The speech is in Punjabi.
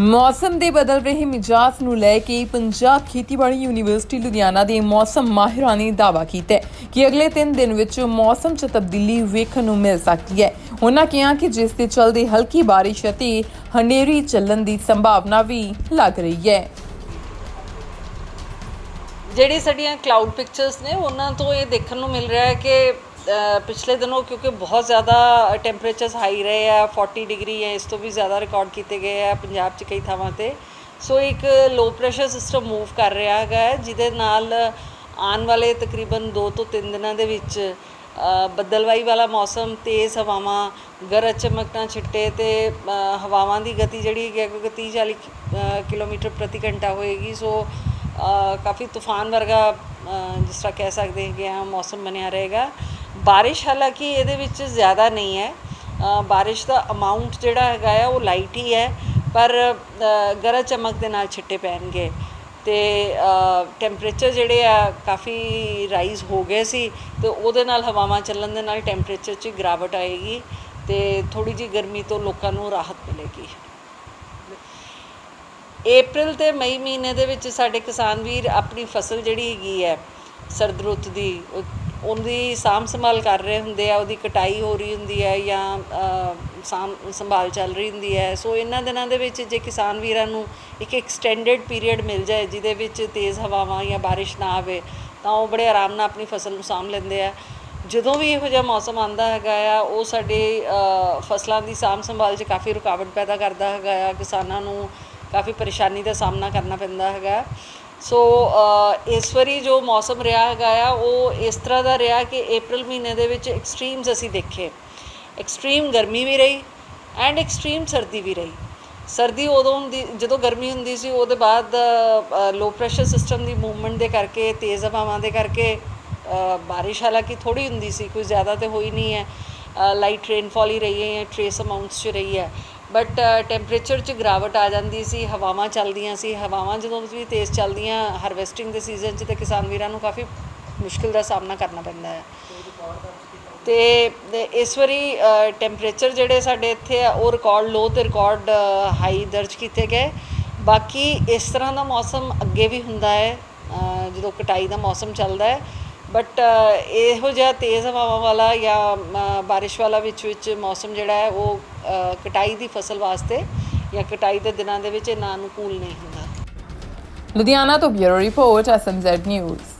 ਮੌਸਮ ਦੇ ਬਦਲ ਰਹੇ ਮਿਜਾਜ਼ ਨੂੰ ਲੈ ਕੇ ਪੰਜਾਬ ਖੇਤੀਬਾੜੀ ਯੂਨੀਵਰਸਿਟੀ ਲੁਧਿਆਣਾ ਦੇ ਮੌਸਮ ਮਾਹਿਰਾਂ ਨੇ ਦਾਅਵਾ ਕੀਤਾ ਹੈ ਕਿ ਅਗਲੇ 3 ਦਿਨ ਵਿੱਚ ਮੌਸਮ 'ਚ ਤਬਦੀਲੀ ਵੇਖਣ ਨੂੰ ਮਿਲ ਸਕਦੀ ਹੈ। ਉਹਨਾਂ ਕਿਹਾ ਕਿ ਜਿਸ ਦੇ ਚਲਦੇ ਹਲਕੀ ਬਾਰਿਸ਼ ਅਤੇ ਹਨੇਰੀ ਚੱਲਣ ਦੀ ਸੰਭਾਵਨਾ ਵੀ ਲੱਗ ਰਹੀ ਹੈ। ਜਿਹੜੀ ਸਾਡੀਆਂ ਕਲਾਊਡ ਪਿਕਚਰਸ ਨੇ, ਉਹਨਾਂ ਤੋਂ ਇਹ ਦੇਖਣ ਨੂੰ ਮਿਲ ਰਿਹਾ ਹੈ ਕਿ ਪਿਛਲੇ ਦਿਨੋਂ ਕਿਉਂਕਿ ਬਹੁਤ ਜ਼ਿਆਦਾ ਟੈਂਪਰੇਚਰਸ ਹਾਈ ਰਹੇ ਆ 40 ਡਿਗਰੀ ਹੈ ਇਸ ਤੋਂ ਵੀ ਜ਼ਿਆਦਾ ਰਿਕਾਰਡ ਕੀਤੇ ਗਏ ਆ ਪੰਜਾਬ 'ਚ ਕਈ ਥਾਵਾਂ ਤੇ। ਸੋ ਇੱਕ ਲੋ ਪ੍ਰੈਸ਼ਰ ਸਿਸਟਮ ਮੂਵ ਕਰ ਰਿਹਾ ਹੈਗਾ ਹੈ, ਜਿਹਦੇ ਨਾਲ ਆਉਣ ਵਾਲੇ ਤਕਰੀਬਨ 2 ਤੋਂ 3 ਦਿਨਾਂ ਦੇ ਵਿੱਚ ਅ, ਬੱਦਲਵਾਈ ਵਾਲਾ ਮੌਸਮ ਤੇਜ਼ ਹਵਾਵਾਂ ਗਰਜ ਚਮਕਣਾ ਛਿੱਟੇ ਤੇ ਹਵਾਵਾਂ ਦੀ ਗਤੀ ਜਿਹੜੀ ਹੈਗੀ ਹੈ ਕਿਉਂਕਿ 30 40 ਕਿਲੋਮੀਟਰ ਪ੍ਰਤੀ ਘੰਟਾ ਹੋਏਗੀ। ਸੋ ਕਾਫੀ ਤੂਫਾਨ ਵਰਗਾ ਜਿਸ ਤਰ੍ਹਾਂ ਕਹਿ ਸਕਦੇ ਹੈਗੇ ਆ ਮੌਸਮ ਬਣਿਆ ਰਹੇਗਾ। ਬਾਰਿਸ਼ ਹਾਲਾਂਕਿ ਇਹਦੇ ਵਿੱਚ ਜ਼ਿਆਦਾ ਨਹੀਂ ਹੈ। ਬਾਰਿਸ਼ ਦਾ ਅਮਾਉਂਟ ਜਿਹੜਾ ਹੈਗਾ ਆ ਉਹ ਲਾਈਟ ਹੀ ਹੈ ਪਰ ਅ, ਗਰਜ ਚਮਕ ਦੇ ਨਾਲ ਛਿੱਟੇ ਪੈਣਗੇ। ਤੇ ਟੈਂਪਰੇਚਰ ਜਿਹੜੇ ਆ ਕਾਫੀ ਰਾਈਜ਼ ਹੋ ਗਏ ਸੀ ਤੇ ਉਹਦੇ ਨਾਲ ਹਵਾਵਾਂ ਚੱਲਣ ਦੇ ਨਾਲ ਟੈਂਪਰੇਚਰ 'ਚ ਗਿਰਾਵਟ ਆਏਗੀ ਤੇ ਥੋੜੀ ਜੀ ਗਰਮੀ ਤੋਂ ਲੋਕਾਂ ਨੂੰ ਰਾਹਤ ਮਿਲੇਗੀ। April ਤੇ ਮਈ ਮਹੀਨੇ ਦੇ ਵਿੱਚ ਸਾਡੇ ਕਿਸਾਨ ਵੀਰ ਆਪਣੀ ਫਸਲ ਜਿਹੜੀ ਹੈਗੀ ਹੈ ਸਰਦ ਰੁੱਤ ਦੀ ਉਹਦੀ ਸਾਂਭ ਸੰਭਾਲ ਕਰ ਰਹੇ ਹੁੰਦੇ ਆ, ਉਹਦੀ ਕਟਾਈ ਹੋ ਰਹੀ ਹੁੰਦੀ ਹੈ ਜਾਂ ਸਾਂਭ, ਸੰਭਾਲ ਚੱਲ ਰਹੀ ਹੁੰਦੀ ਹੈ। ਸੋ ਇਹਨਾਂ ਦਿਨਾਂ ਦੇ ਵਿੱਚ ਜੇ ਕਿਸਾਨ ਵੀਰਾਂ ਨੂੰ ਇੱਕ ਐਕਸਟੈਂਡਡ ਪੀਰੀਅਡ ਮਿਲ ਜਾਏ ਜਿਹਦੇ ਵਿੱਚ ਤੇਜ਼ ਹਵਾਵਾਂ ਜਾਂ ਬਾਰਿਸ਼ ਨਾ ਆਵੇ, ਤਾਂ ਉਹ ਬੜੇ ਆਰਾਮ ਨਾਲ ਆਪਣੀ ਫਸਲ ਨੂੰ ਸਾਂਭ ਲੈਂਦੇ ਆ। ਜਦੋਂ ਵੀ ਇਹੋ ਜਿਹਾ ਮੌਸਮ ਆਂਦਾ ਹੈਗਾ ਆ, ਉਹ ਸਾਡੇ ਫਸਲਾਂ ਦੀ ਸਾਂਭ ਸੰਭਾਲ 'ਚ ਕਾਫੀ ਰੁਕਾਵਟ ਪੈਦਾ ਕਰਦਾ ਹੈਗਾ ਆ। ਕਿਸਾਨਾਂ ਨੂੰ ਕਾਫੀ ਪਰੇਸ਼ਾਨੀ ਦਾ ਸਾਹਮਣਾ ਕਰਨਾ ਪੈਂਦਾ ਹੈਗਾ। ਸੋ ਇਸ ਵਾਰੀ ਜੋ ਮੌਸਮ ਰਿਹਾ ਹੈਗਾ ਆ, ਉਹ ਇਸ ਤਰ੍ਹਾਂ ਦਾ ਰਿਹਾ ਕਿ April ਮਹੀਨੇ ਦੇ ਵਿੱਚ ਐਕਸਟ੍ਰੀਮਸ ਅਸੀਂ ਦੇਖੇ। ਐਕਸਟ੍ਰੀਮ ਗਰਮੀ ਵੀ ਰਹੀ ਐਂਡ ਐਕਸਟ੍ਰੀਮ ਸਰਦੀ ਵੀ ਰਹੀ। ਸਰਦੀ ਉਦੋਂ ਹੁੰਦੀ, ਜਦੋਂ ਗਰਮੀ ਹੁੰਦੀ ਸੀ, ਉਹਦੇ ਬਾਅਦ ਲੋ ਪ੍ਰੈਸ਼ਰ ਸਿਸਟਮ ਦੀ ਮੂਵਮੈਂਟ ਦੇ ਕਰਕੇ, ਤੇਜ਼ ਹਵਾਵਾਂ ਦੇ ਕਰਕੇ ਬਾਰਿਸ਼ ਹਾਲਾਂਕਿ ਥੋੜੀ ਹੁੰਦੀ ਸੀ, ਕੋਈ ਜ਼ਿਆਦਾ ਤੇ ਹੋਈ ਨਹੀਂ ਹੈ। ਲਾਈਟ ਰੇਨਫਾਲ ਹੀ ਰਹੀ ਹੈ ਜਾਂ ਟ੍ਰੇਸ ਅਮਾਉਂਟਸ 'ਚ ਰਹੀ ਹੈ। ਬਟ ਟੈਂਪਰੇਚਰ uh, 'ਚ ਗਿਰਾਵਟ ਆ ਜਾਂਦੀ ਸੀ, ਹਵਾਵਾਂ ਚੱਲਦੀਆਂ ਸੀ, ਹਵਾਵਾਂ ਜਦੋਂ ਵੀ ਤੇਜ਼ ਚੱਲਦੀਆਂ ਹਾਰਵੈਸਟਿੰਗ ਦੇ ਸੀਜ਼ਨ 'ਚ ਤੇ ਕਿਸਾਨ ਵੀਰਾਂ ਨੂੰ ਕਾਫੀ ਮੁਸ਼ਕਿਲ ਦਾ ਸਾਹਮਣਾ ਕਰਨਾ ਪੈਂਦਾ ਹੈ। ਤੇ ਇਸ ਵਾਰੀ ਟੈਂਪਰੇਚਰ ਜਿਹੜੇ ਸਾਡੇ ਇੱਥੇ ਆ, ਉਹ ਰਿਕਾਰਡ ਲੋ ਤੇ ਰਿਕਾਰਡ ਹਾਈ ਦਰਜ ਕੀਤੇ ਗਏ। ਬਾਕੀ ਇਸ ਤਰ੍ਹਾਂ ਦਾ ਮੌਸਮ ਅੱਗੇ ਵੀ ਹੁੰਦਾ ਹੈ ਜਦੋਂ ਕਟਾਈ ਦਾ ਮੌਸਮ ਚੱਲਦਾ ਹੈ ਬਟ ਇਹੋ ਜਿਹਾ ਤੇਜ਼ ਹਵਾਵਾਂ ਵਾਲਾ ਜਾਂ ਅ, ਬਾਰਿਸ਼ ਵਾਲਾ ਵਿੱਚ ਵਿੱਚ ਮੌਸਮ ਜਿਹੜਾ ਹੈ ਉਹ ਕਟਾਈ ਦੀ ਫਸਲ ਵਾਸਤੇ ਜਾਂ ਕਟਾਈ ਦੇ ਦਿਨਾਂ ਦੇ ਵਿੱਚ ਇੰਨਾ ਅਨੁਕੂਲ ਨਹੀਂ ਹੁੰਦਾ। ਲੁਧਿਆਣਾ ਤੋਂ ਬਿਊਰੋ ਰਿਪੋਰਟ ਐਸਐਮਜ਼ੈਡ ਨਿਊਜ਼